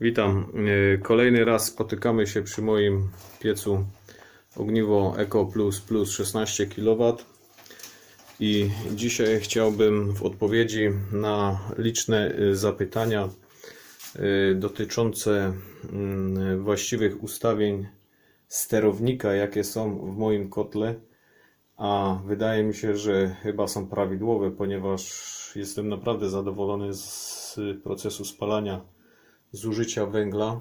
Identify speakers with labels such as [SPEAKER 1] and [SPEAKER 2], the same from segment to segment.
[SPEAKER 1] Witam. E, Kolejny raz spotykamy się przy moim piecu ogniwo Eco Plus Plus 16 kW i dzisiaj chciałbym w odpowiedzi na liczne e, zapytania e, dotyczące mm, właściwych ustawień sterownika, jakie są w moim kotle, a wydaje mi się, że chyba są prawidłowe, ponieważ jestem naprawdę zadowolony z procesu spalania zużycia węgla.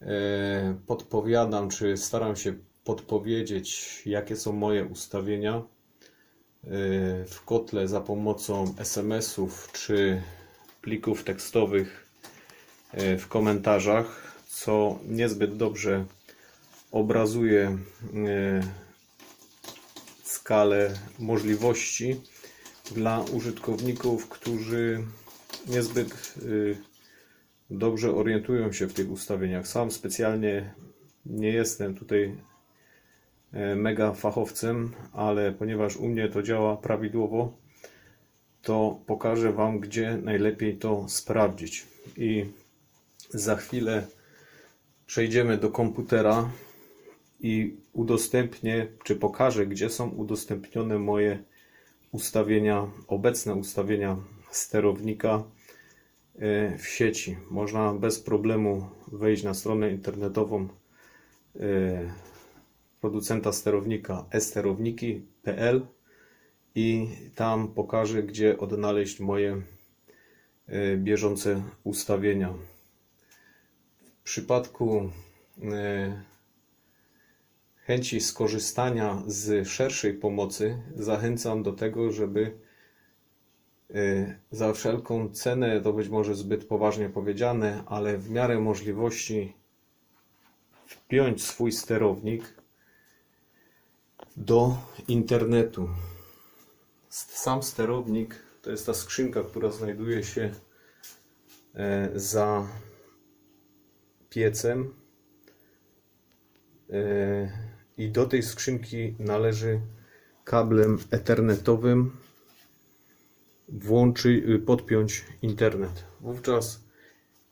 [SPEAKER 1] E, Podpowiadam, czy staram się podpowiedzieć, jakie są moje ustawienia e, w kotle za pomocą SMS-ów czy plików tekstowych e, w komentarzach, co niezbyt dobrze obrazuje skalę możliwości dla użytkowników, którzy niezbyt y, dobrze orientują się w tych ustawieniach. Sam specjalnie nie jestem tutaj e, mega fachowcem, ale ponieważ u mnie to działa prawidłowo, to pokażę Wam, gdzie najlepiej to sprawdzić. I za chwilę przejdziemy do komputera i udostępnię, czy pokażę, gdzie są udostępnione moje ustawienia, obecne ustawienia sterownika w sieci. Można bez problemu wejść na stronę internetową e, producenta sterownika esterowniki.pl i tam pokażę, gdzie odnaleźć moje e, bieżące ustawienia. W przypadku chęci skorzystania z szerszej pomocy zachęcam do tego, żeby y, za wszelką cenę, to być może zbyt poważnie powiedziane, ale w miarę możliwości wpiąć swój sterownik do internetu. Sam sterownik to jest ta skrzynka, która znajduje się e, za piecem. E, I do tej skrzynki należy kablem ethernetowym włączy, y, podpiąć internet. Wówczas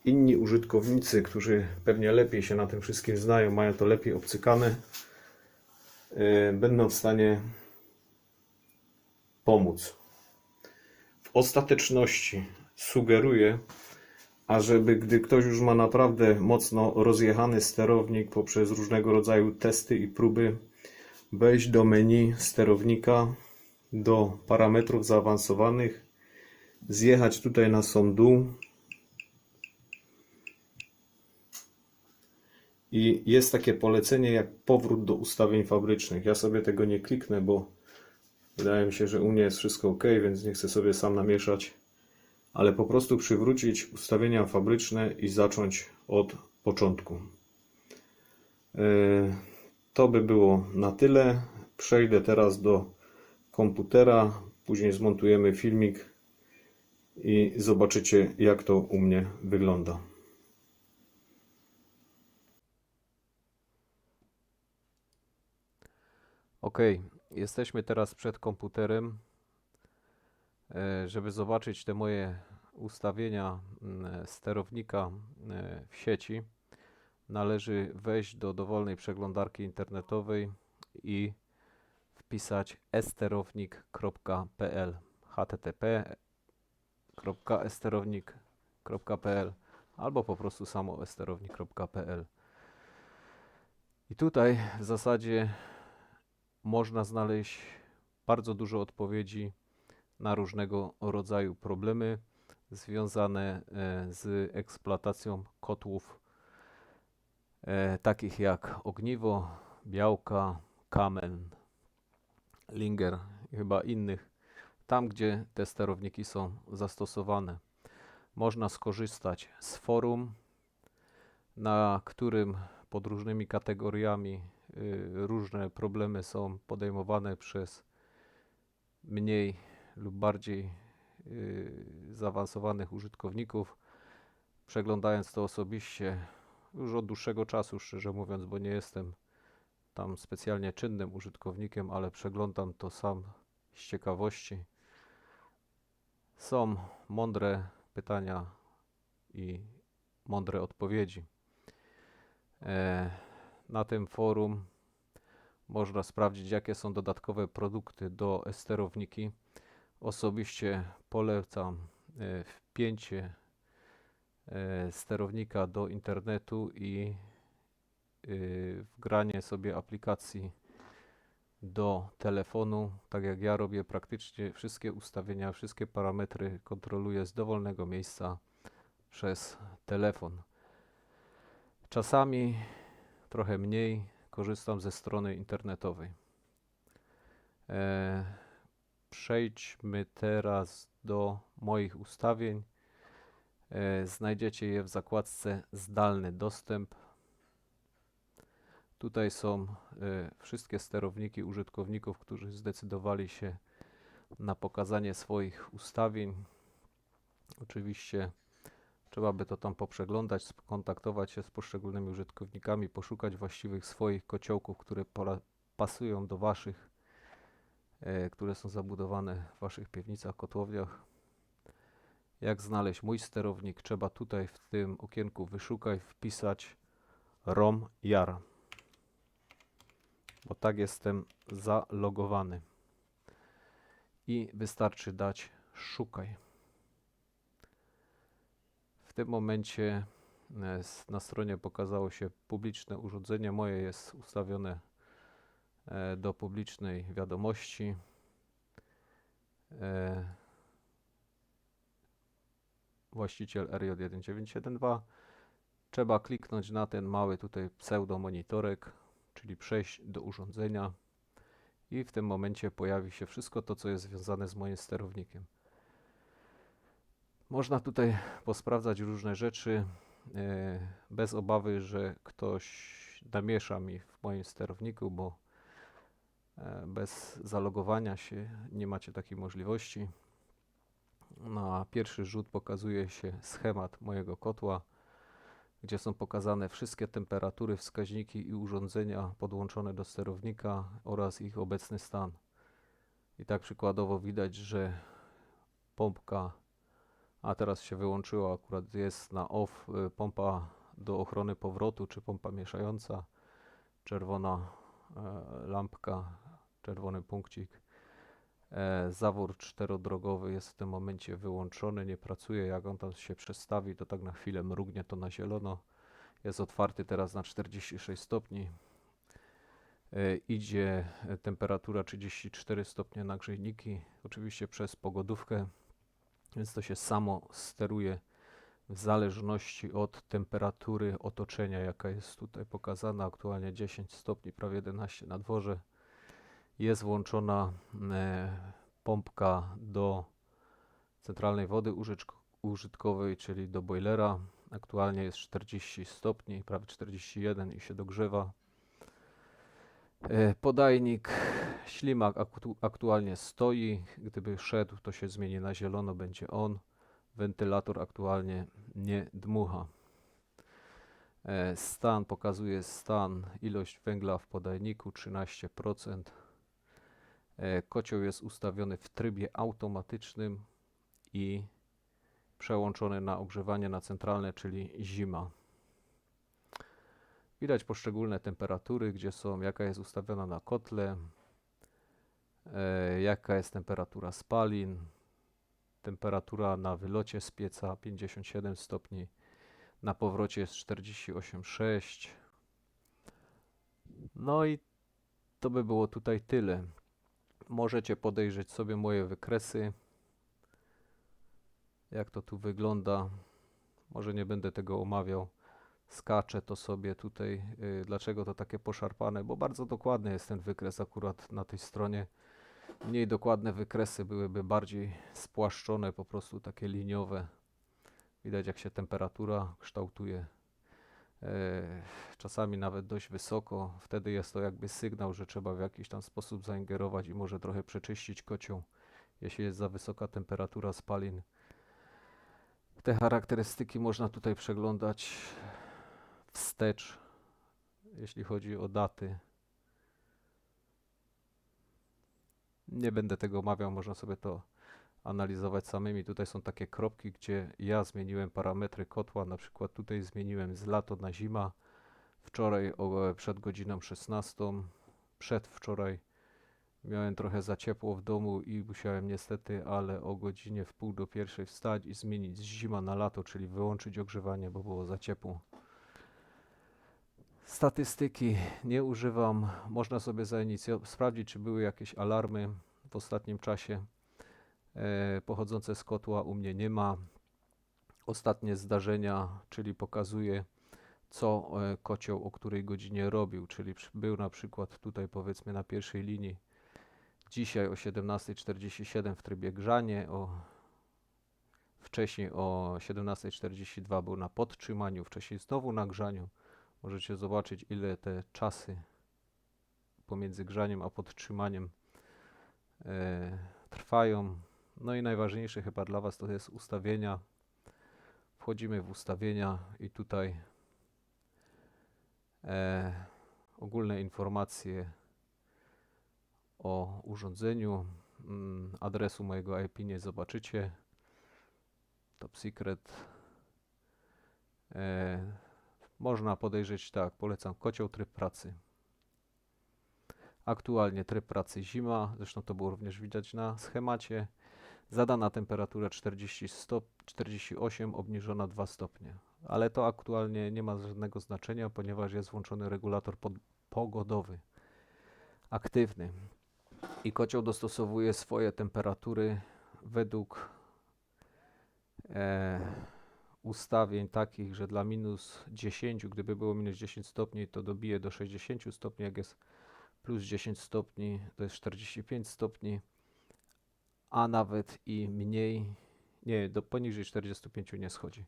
[SPEAKER 1] inni użytkownicy, którzy pewnie lepiej się na tym wszystkim znają, mają to lepiej obcykane, y, będą w stanie pomóc. W ostateczności sugeruję, ażeby gdy ktoś już ma naprawdę mocno rozjechany sterownik poprzez różnego rodzaju testy i próby, wejść do menu sterownika, do parametrów zaawansowanych, zjechać tutaj na sam dół i jest takie polecenie jak powrót do ustawień fabrycznych. Ja sobie tego nie kliknę, bo wydaje mi się, że u mnie jest wszystko ok, więc nie chcę sobie sam namieszać ale po prostu przywrócić ustawienia fabryczne i zacząć od początku. E, To by było na tyle. Przejdę teraz do komputera, później zmontujemy filmik i zobaczycie jak to u mnie wygląda. Ok, jesteśmy teraz przed komputerem e, żeby zobaczyć te moje ustawienia mm, sterownika e, w sieci, należy wejść do dowolnej przeglądarki internetowej i wpisać esterownik.pl http://esterownik.pl albo po prostu samo esterownik.pl i tutaj w zasadzie można znaleźć bardzo dużo odpowiedzi na różnego rodzaju problemy związane e, z eksploatacją kotłów e, takich jak ogniwo, białka, kamen, linger i chyba innych, tam gdzie te sterowniki są zastosowane. Można skorzystać z forum, na którym pod różnymi kategoriami y, różne problemy są podejmowane przez mniej lub bardziej y, zaawansowanych użytkowników. Przeglądając to osobiście już od dłuższego czasu, szczerze mówiąc, bo nie jestem tam specjalnie czynnym użytkownikiem, ale przeglądam to sam z ciekawości. Są mądre pytania i mądre odpowiedzi. E, Na tym forum można sprawdzić, jakie są dodatkowe produkty do sterowniki. Osobiście polecam e, wpięcie e, sterownika do internetu i wgranie sobie aplikacji do telefonu. Tak jak ja robię praktycznie wszystkie ustawienia, wszystkie parametry kontroluję z dowolnego miejsca przez telefon. Czasami trochę mniej korzystam ze strony internetowej. E, przejdźmy teraz do moich ustawień. E, znajdziecie je w zakładce zdalny dostęp. Tutaj są e, wszystkie sterowniki użytkowników, którzy zdecydowali się na pokazanie swoich ustawień. Oczywiście trzeba by to tam poprzeglądać, skontaktować się z poszczególnymi użytkownikami, poszukać właściwych swoich kociołków, które pasują do Waszych, e, które są zabudowane w Waszych piwnicach, kotłowniach. Jak znaleźć mój sterownik? Trzeba tutaj w tym okienku wyszukaj, wpisać ROM JAR bo tak jestem zalogowany. I wystarczy dać szukaj. W tym momencie e, na stronie pokazało się publiczne urządzenie. Moje jest ustawione e, do publicznej wiadomości. E, Właściciel RJ1912. Trzeba kliknąć na ten mały tutaj pseudomonitorek czyli przejść do urządzenia i w tym momencie pojawi się wszystko to, co jest związane z moim sterownikiem. Można tutaj posprawdzać różne rzeczy e, bez obawy, że ktoś namiesza mi w moim sterowniku, bo e, bez zalogowania się nie macie takiej możliwości. Na pierwszy rzut pokazuje się schemat mojego kotła gdzie są pokazane wszystkie temperatury, wskaźniki i urządzenia podłączone do sterownika oraz ich obecny stan. I tak przykładowo widać, że pompka, a teraz się wyłączyła, akurat jest na off, y, pompa do ochrony powrotu, czy pompa mieszająca, czerwona e, lampka, czerwony punkcik. E, zawór czterodrogowy jest w tym momencie wyłączony, nie pracuje. Jak on tam się przestawi, to tak na chwilę mrugnie to na zielono. Jest otwarty teraz na 46 stopni. E, idzie e, temperatura 34 stopnie na grzejniki, oczywiście przez pogodówkę, więc to się samo steruje w zależności od temperatury otoczenia, jaka jest tutaj pokazana. Aktualnie 10 stopni, prawie 11 na dworze jest włączona e, pompka do centralnej wody użytkowej, czyli do boilera. Aktualnie jest 40 stopni, prawie 41 i się dogrzewa. E, Podajnik ślimak aktu- aktualnie stoi. Gdyby szedł, to się zmieni na zielono, będzie on. Wentylator aktualnie nie dmucha. E, Stan pokazuje stan, ilość węgla w podajniku 13%. E, Kocioł jest ustawiony w trybie automatycznym i przełączony na ogrzewanie na centralne, czyli zima. Widać poszczególne temperatury, gdzie są, jaka jest ustawiona na kotle, e, jaka jest temperatura spalin, temperatura na wylocie z pieca 57 stopni, na powrocie jest 48,6. No i to by było tutaj tyle. Możecie podejrzeć sobie moje wykresy. Jak to tu wygląda. Może nie będę tego omawiał. Skaczę to sobie tutaj. y, Dlaczego to takie poszarpane? Bo bardzo dokładny jest ten wykres akurat na tej stronie. Mniej dokładne wykresy byłyby bardziej spłaszczone, po prostu takie liniowe. Widać jak się temperatura kształtuje. E, Czasami nawet dość wysoko. Wtedy jest to jakby sygnał, że trzeba w jakiś tam sposób zaingerować i może trochę przeczyścić kocioł, jeśli jest za wysoka temperatura spalin. Te charakterystyki można tutaj przeglądać wstecz, jeśli chodzi o daty. Nie będę tego omawiał, można sobie to analizować samymi. Tutaj są takie kropki, gdzie ja zmieniłem parametry kotła, na przykład tutaj zmieniłem z lato na zima, wczoraj o, przed godziną 16, przedwczoraj miałem trochę za ciepło w domu i musiałem niestety, ale o godzinie w pół do pierwszej wstać i zmienić z zima na lato, czyli wyłączyć ogrzewanie, bo było za ciepło. Statystyki nie używam. Można sobie sprawdzić, czy były jakieś alarmy w ostatnim czasie pochodzące z kotła. U mnie nie ma. Ostatnie zdarzenia, czyli pokazuje, co e, kocioł o której godzinie robił, czyli był na przykład tutaj powiedzmy na pierwszej linii dzisiaj o 17.47 w trybie grzanie, o wcześniej o 17.42 był na podtrzymaniu, wcześniej znowu na grzaniu. Możecie zobaczyć, ile te czasy pomiędzy grzaniem a podtrzymaniem e, trwają. No i najważniejsze chyba dla Was to jest ustawienia. Wchodzimy w ustawienia i tutaj e, ogólne informacje o urządzeniu. Mm, adresu mojego IP nie zobaczycie. Top secret. E, można podejrzeć tak, polecam kocioł tryb pracy. Aktualnie tryb pracy zima, zresztą to było również widać na schemacie. Zadana temperatura 40 stop, 48, obniżona 2 stopnie. Ale to aktualnie nie ma żadnego znaczenia, ponieważ jest włączony regulator pod, pogodowy, aktywny. I kocioł dostosowuje swoje temperatury według e, ustawień takich, że dla minus 10, gdyby było minus 10 stopni, to dobije do 60 stopni, jak jest plus 10 stopni, to jest 45 stopni, a nawet i mniej, nie, do poniżej 45 nie schodzi.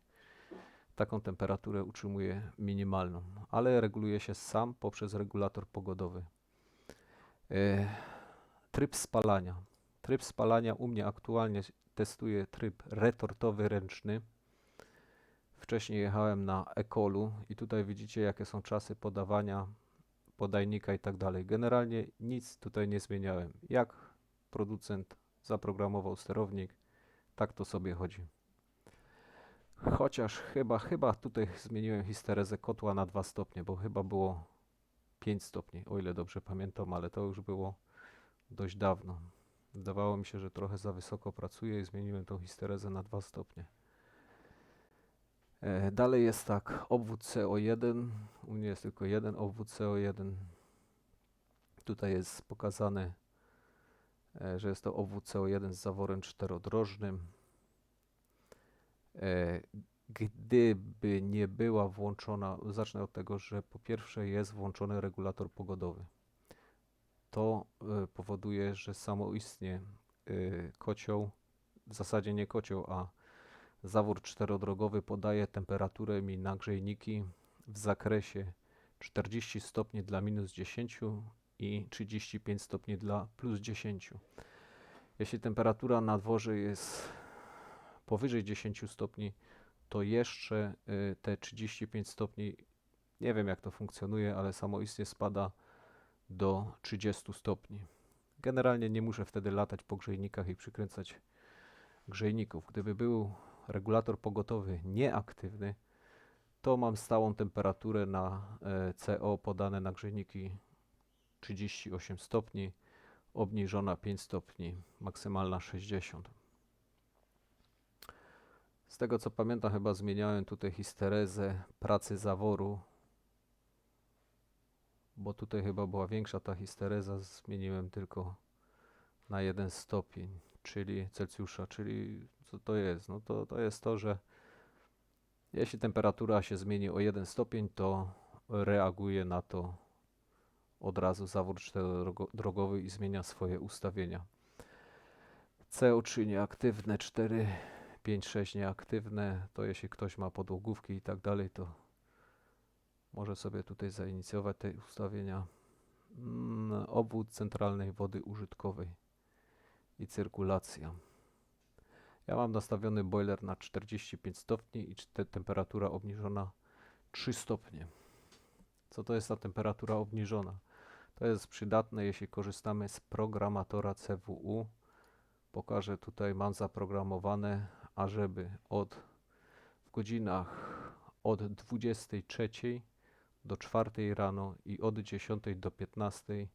[SPEAKER 1] Taką temperaturę utrzymuje minimalną, ale reguluje się sam poprzez regulator pogodowy. E, tryb spalania. Tryb spalania u mnie aktualnie testuje tryb retortowy ręczny. Wcześniej jechałem na Ekolu i tutaj widzicie jakie są czasy podawania podajnika i tak dalej. Generalnie nic tutaj nie zmieniałem. Jak producent zaprogramował sterownik, tak to sobie chodzi. Chociaż chyba, chyba tutaj zmieniłem histerezę kotła na 2 stopnie, bo chyba było 5 stopni, o ile dobrze pamiętam, ale to już było dość dawno. Wydawało mi się, że trochę za wysoko pracuję i zmieniłem tą histerezę na 2 stopnie. E, Dalej jest tak, obwód CO1, u mnie jest tylko jeden obwód CO1. Tutaj jest pokazane, e, że jest to obwód CO1 z zaworem czterodrożnym. E, Gdyby nie była włączona, zacznę od tego, że po pierwsze jest włączony regulator pogodowy. To e, powoduje, że samoistnie e, kocioł, w zasadzie nie kocioł, a zawór czterodrogowy podaje temperaturę mi na grzejniki w zakresie 40 stopni dla minus 10 i 35 stopni dla plus 10. Jeśli temperatura na dworze jest powyżej 10 stopni, to jeszcze y, te 35 stopni, nie wiem jak to funkcjonuje, ale samoistnie spada do 30 stopni. Generalnie nie muszę wtedy latać po grzejnikach i przykręcać grzejników. Gdyby był regulator pogotowy nieaktywny, to mam stałą temperaturę na e, CO podane na grzejniki 38 stopni, obniżona 5 stopni, maksymalna 60. Z tego co pamiętam, chyba zmieniałem tutaj histerezę pracy zaworu, bo tutaj chyba była większa ta histereza, zmieniłem tylko na 1 stopień, czyli Celsjusza, czyli co to jest? No to, to jest to, że jeśli temperatura się zmieni o 1 stopień, to reaguje na to od razu zawór czterodrogowy i zmienia swoje ustawienia. CO3 nieaktywne, 4, 5, 6 nieaktywne, to jeśli ktoś ma podłogówki i tak dalej, to może sobie tutaj zainicjować te ustawienia. Mm, Obwód centralnej wody użytkowej i cyrkulacja. Ja mam nastawiony boiler na 45 stopni i te- temperatura obniżona 3 stopnie. Co to jest ta temperatura obniżona? To jest przydatne, jeśli korzystamy z programatora CWU
[SPEAKER 2] pokażę tutaj, mam zaprogramowane, ażeby od w godzinach od 23 do 4 rano i od 10 do 15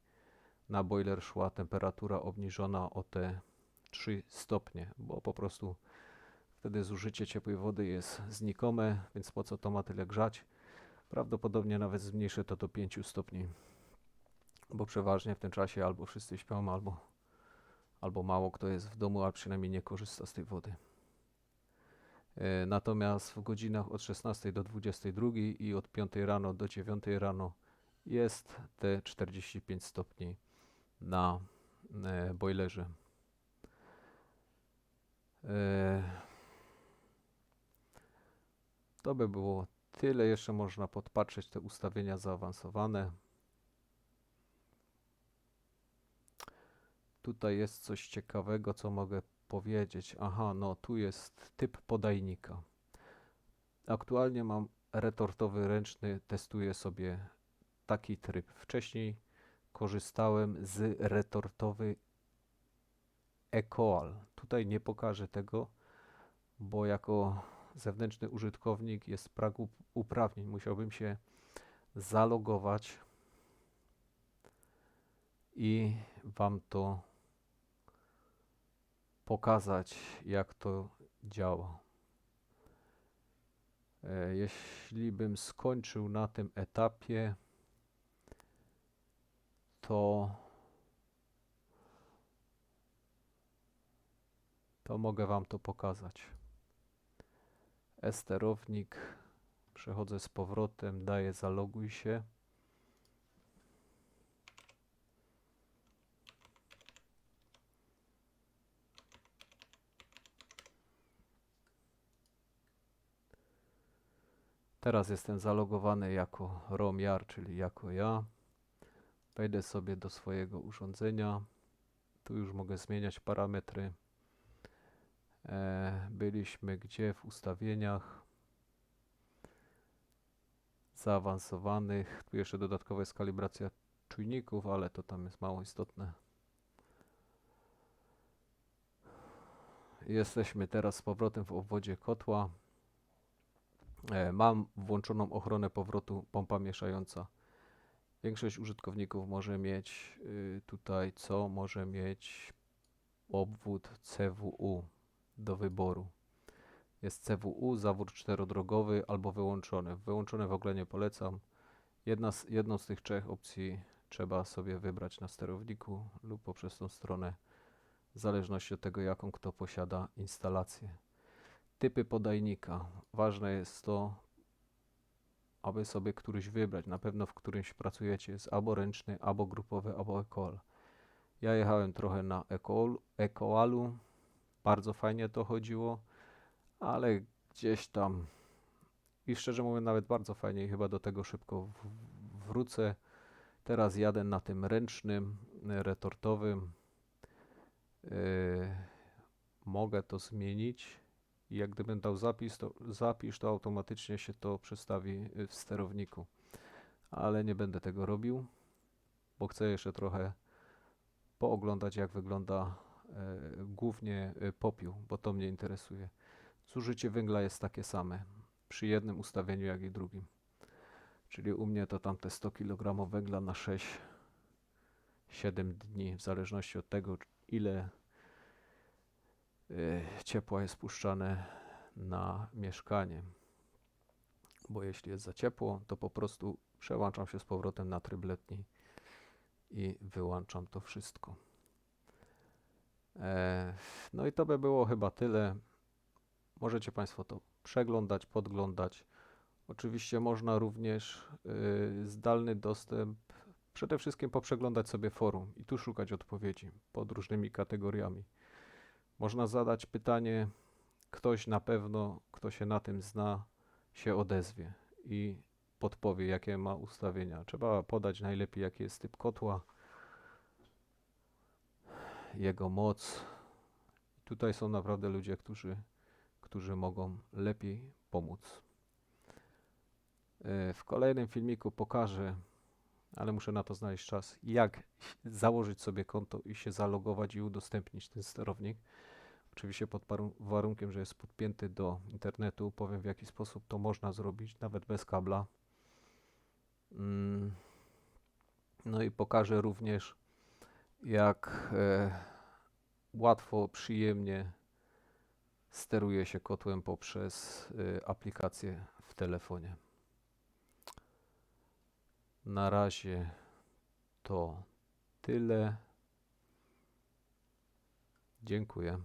[SPEAKER 2] na boiler szła temperatura obniżona o te 3 stopnie, bo po prostu wtedy zużycie ciepłej wody jest znikome, więc po co to ma tyle grzać? Prawdopodobnie nawet zmniejszę to do 5 stopni, bo przeważnie w tym czasie albo wszyscy śpią, albo, albo mało kto jest w domu, a przynajmniej nie korzysta z tej wody. E, Natomiast w godzinach od 16 do 22 i od 5 rano do 9 rano jest te 45 stopni na e, boilerze. E, To by było tyle. Jeszcze można podpatrzeć te ustawienia zaawansowane. Tutaj jest coś ciekawego, co mogę powiedzieć. Aha, no tu jest typ podajnika. Aktualnie mam retortowy ręczny, testuję sobie taki tryb. Wcześniej korzystałem z retortowy Ecoal. Tutaj nie pokażę tego, bo jako zewnętrzny użytkownik jest brak up- uprawnień. Musiałbym się zalogować i Wam to pokazać, jak to działa. E, Jeśli bym skończył na tym etapie, to to mogę Wam to pokazać. E-sterownik, przechodzę z powrotem, daję zaloguj się. Teraz jestem zalogowany jako ROMJAR, czyli jako ja. Wejdę sobie do swojego urządzenia. Tu już mogę zmieniać parametry. E, byliśmy gdzie? W ustawieniach zaawansowanych. Tu jeszcze dodatkowa jest kalibracja czujników, ale to tam jest mało istotne. Jesteśmy teraz z powrotem w obwodzie kotła. E, Mam włączoną ochronę powrotu pompa mieszająca. Większość użytkowników może mieć y, tutaj co? Może mieć obwód CWU do wyboru. Jest CWU, zawór czterodrogowy albo wyłączony. Wyłączony w ogóle nie polecam. Jedna z, jedną z tych trzech opcji trzeba sobie wybrać na sterowniku lub poprzez tą stronę, w zależności od tego, jaką kto posiada instalację. Typy podajnika. Ważne jest to, aby sobie któryś wybrać. Na pewno w którymś pracujecie. Jest albo ręczny, albo grupowy, albo ekol. Ja jechałem trochę na ekol, ekoalu. Bardzo fajnie to chodziło, ale gdzieś tam i szczerze mówiąc nawet bardzo fajnie i chyba do tego szybko wrócę. Teraz jadę na tym ręcznym, y, retortowym. Yy, mogę to zmienić. I jak gdybym dał zapis, to zapisz, to automatycznie się to przestawi y, w sterowniku. Ale nie będę tego robił, bo chcę jeszcze trochę pooglądać, jak wygląda e, głównie e, popiół, bo to mnie interesuje. Zużycie węgla jest takie same przy jednym ustawieniu, jak i drugim. Czyli u mnie to tam te 100 kg węgla na 6-7 dni, w zależności od tego, ile ciepła jest puszczane na mieszkanie. Bo jeśli jest za ciepło, to po prostu przełączam się z powrotem na tryb letni i wyłączam to wszystko. E, no i to by było chyba tyle. Możecie Państwo to przeglądać, podglądać. Oczywiście można również y, zdalny dostęp, przede wszystkim poprzeglądać sobie forum i tu szukać odpowiedzi pod różnymi kategoriami. Można zadać pytanie, ktoś na pewno, kto się na tym zna, się odezwie i podpowie, jakie ma ustawienia. Trzeba podać najlepiej, jaki jest typ kotła, jego moc. Tutaj są naprawdę ludzie, którzy, którzy mogą lepiej pomóc. E, W kolejnym filmiku pokażę, ale muszę na to znaleźć czas. Jak założyć sobie konto i się zalogować i udostępnić ten sterownik. Oczywiście pod warunkiem, że jest podpięty do internetu. Powiem w jaki sposób to można zrobić, nawet bez kabla. Mm. No i pokażę również, jak e, łatwo, przyjemnie steruje się kotłem poprzez y, aplikację w telefonie. Na razie to tyle. Dziękuję.